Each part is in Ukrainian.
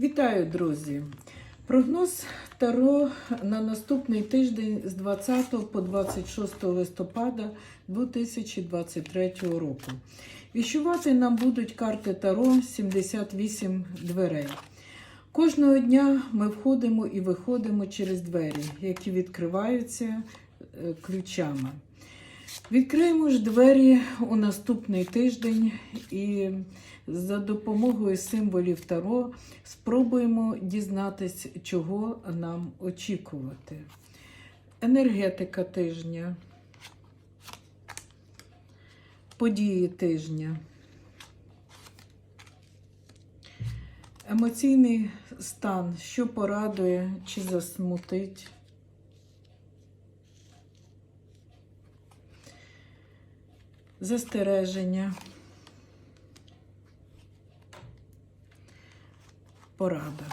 Вітаю, друзі! Прогноз Таро на наступний тиждень з 20 по 26 листопада 2023 року. Віщувати нам будуть карти Таро 78 дверей. Кожного дня ми входимо і виходимо через двері, які відкриваються е, ключами. Відкриємо ж двері у наступний тиждень і за допомогою символів Таро спробуємо дізнатись, чого нам очікувати. Енергетика тижня, події тижня, емоційний стан, що порадує чи засмутить. Застереження, порада.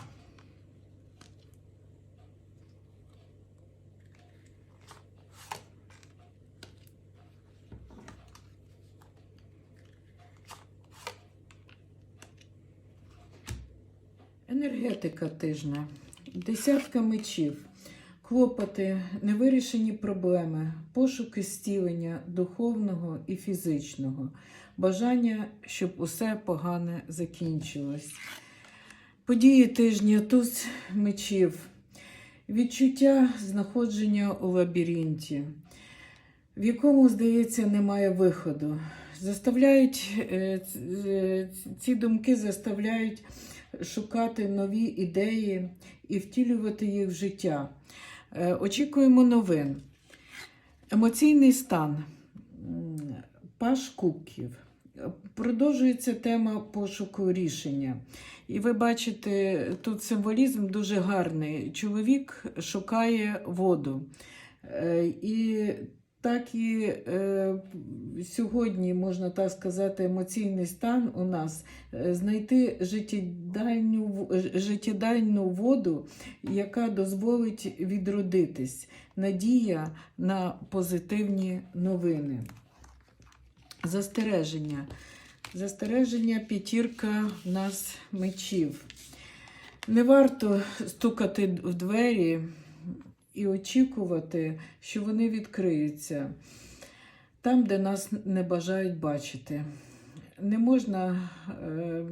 Енергетика тижня. Десятка мечів. Клопоти, невирішені проблеми, пошуки стілення духовного і фізичного, бажання, щоб усе погане закінчилось. Події тижня туз мечів, відчуття знаходження у лабіринті, в якому, здається, немає виходу. Заставляють, е, ці думки заставляють шукати нові ідеї і втілювати їх в життя. Е, Очікуємо новин. Емоційний стан. Паш кубків. Продовжується тема пошуку рішення. І ви бачите, тут символізм дуже гарний. Чоловік шукає воду. Е, І так і е, сьогодні, можна так сказати, емоційний стан у нас е, знайти життєдайну, життєдайну воду, яка дозволить відродитись. Надія на позитивні новини. Застереження. Застереження п'ятірка в нас мечів. Не варто стукати в двері і очікувати, що вони відкриються там, де нас не бажають бачити. Не можна е,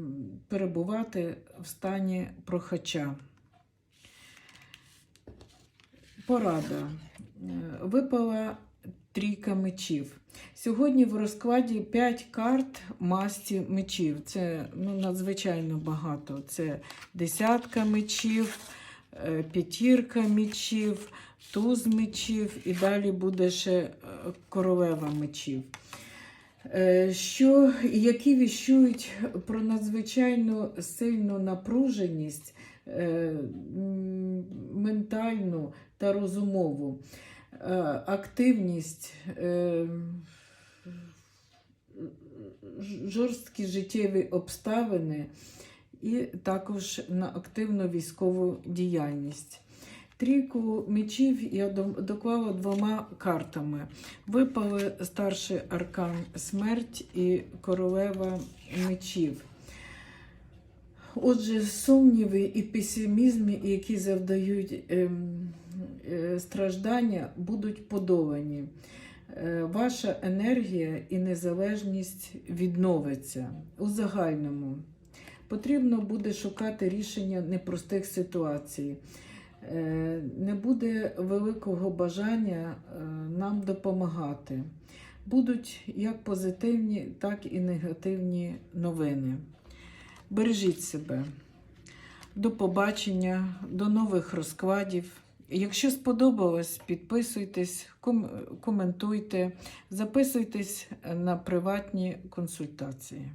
перебувати в стані прохача. Порада. Випала трійка мечів. Сьогодні в розкладі 5 карт масті мечів. Це ну, надзвичайно багато. Це десятка мечів, п'ятірка мечів, туз мечів і далі буде ще е, королева мечів. Е, Що, які віщують про надзвичайно сильну напруженість е, ментальну та розумову, е, активність, е, жорсткі життєві обставини і також на активну військову діяльність. Трійку мечів я доклала двома картами. Випали старший аркан смерть і королева мечів. Отже, сумніви і песимізм, які завдають ем, е, страждання, будуть подолані. Е, Ваша енергія і незалежність відновиться у загальному. Потрібно буде шукати рішення непростих ситуацій. Е, Не буде великого бажання е, нам допомагати. Будуть як позитивні, так і негативні новини. Бережіть себе. До побачення, до нових розкладів. Якщо сподобалось, підписуйтесь, ком- коментуйте, записуйтесь на приватні консультації.